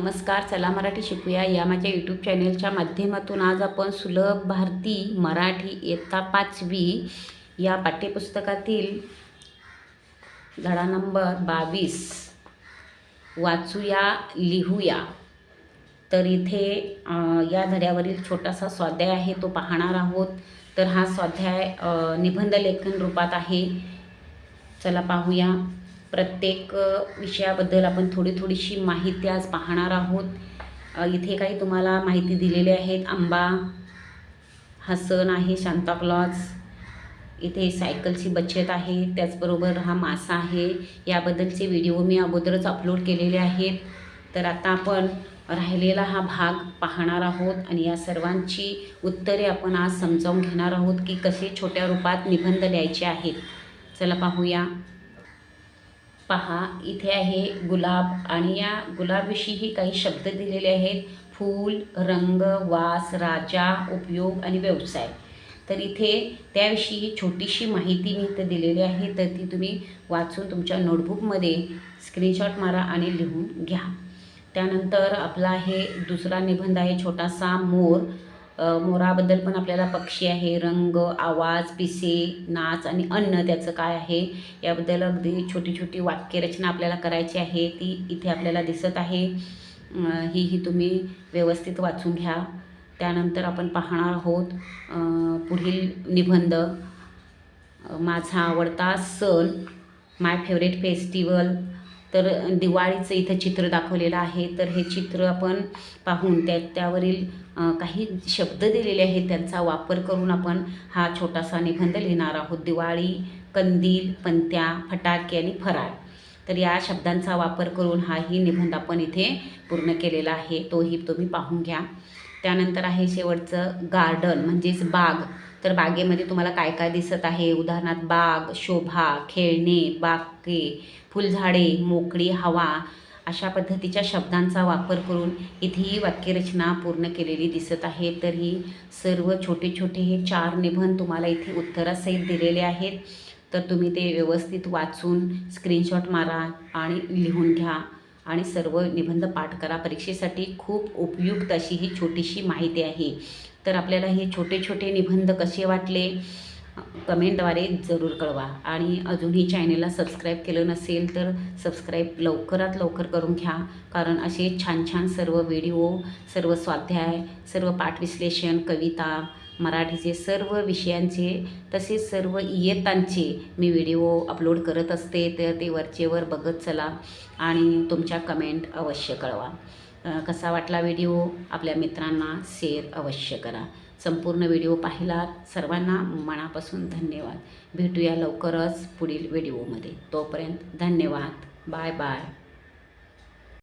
नमस्कार चला मराठी शिकूया. या माझ्या यूट्यूब चॅनेलच्या माध्यमातून आज आपण सुलभ भारती मराठी इयत्ता पाचवी या पाठ्यपुस्तकातील धडा नंबर बावीस वाचूया लिहूया. तर इथे या धड्यावरील छोटासा स्वाध्याय आहे तो पाहणार आहोत. तर हा स्वाध्याय निबंध लेखन रूपात आहे. चला पाहूया. प्रत्येक विषयाबद्दल आपण थोडी थोडीशी माहिती आज पाहणार आहोत. इथे काही तुम्हाला माहिती दिलेली आहेत. आंबा हा सण आहे शांताक्लॉज इथे सायकलची बचत आहे त्याचबरोबर हा मासा आहे. याबद्दलचे व्हिडिओ मी अगोदरच अपलोड केलेले आहेत. तर आता आपण राहिलेला हा भाग पाहणार आहोत आणि या सर्वांची उत्तरे आपण आज समजावून घेणार आहोत की कसे छोट्या रूपात निबंध लिहायचे आहेत. चला पाहूया. पहा इथे आहे गुलाब आणि या गुलाबविषयीही काही शब्द दिलेले आहेत. फूल रंग वास राजा उपयोग आणि व्यवसाय. तर इथे त्याविषयी छोटीशी माहिती मी इथे दिलेली आहे तर ती तुम्ही वाचून तुमच्या नोटबुकमध्ये स्क्रीनशॉट मारा आणि लिहून घ्या. त्यानंतर आपला आहे दुसरा निबंध आहे छोटासा मोर. मोराबद्दल पण आपल्याला पक्षी आहे रंग आवाज पिसे नाच आणि अन्न त्याचं काय आहे याबद्दल अगदी छोटी छोटी वाक्यरचना आपल्याला करायची आहे ती इथे आपल्याला दिसत आहे. ही ही तुम्ही व्यवस्थित वाचून घ्या. त्यानंतर आपण पाहणार आहोत पुढील निबंध. माझा आवडता सण माय फेवरेट फेस्टिवल तर दिवाळीचं इथं चित्र दाखवलेलं आहे. तर हे चित्र आपण पाहून त्या त्यावरील काही शब्द दिलेले आहेत त्यांचा वापर करून आपण हा छोटासा निबंध लिहिणार आहोत. दिवाळी कंदील पंत्या फटाके आणि फराळ. तर या शब्दांचा वापर करून हाही निबंध आपण इथे पूर्ण केलेला आहे. तोही तुम्ही पाहून घ्या. त्यानंतर आहे शेवटचं गार्डन म्हणजेच बाग. तर बागेमध्ये तुम्हाला काय काय दिसत आहे? उदाहरणार्थ बाग शोभा खेळणे बागे फुलझाडे मोकळी हवा अशा पद्धतीच्या शब्दांचा वापर करून इथेही वाक्यरचना पूर्ण केलेली दिसत आहे. तर ही सर्व छोटे छोटे हे चार निबंध तुम्हाला इथे उत्तरासहित दिलेले आहेत. तर तुम्ही ते व्यवस्थित वाचून स्क्रीनशॉट मारा आणि लिहून घ्या. आणि सर्व निबंध पाठ करा. परीक्षेसाठी खूप उपयुक्त अशी ही छोटीशी माहिती आहे. तर आपल्याला हे छोटे छोटे निबंध कसे वाटले? कमेंटद्वारे जरूर कळवा. आणि अजूनही चॅनेलला सबस्क्राईब केलं नसेल तर सबस्क्राईब लवकरात लवकर करून घ्या. कारण असे छान छान सर्व व्हिडिओ सर्व स्वाध्याय सर्व पाठविश्लेषण कविता मराठीचे सर्व विषयांचे तसेच सर्व इयत्तांचे मी व्हिडिओ अपलोड करत असते तर ते वरचेवर बघत चला आणि तुमच्या कमेंट अवश्य कळवा. कसा वाटला व्हिडिओ? आपल्या मित्रांना शेअर अवश्य करा. संपूर्ण व्हिडिओ पाहिलात सर्वांना मनापासून धन्यवाद. भेटूया लवकरच पुढील व्हिडिओमध्ये. तोपर्यंत धन्यवाद. Bye bye.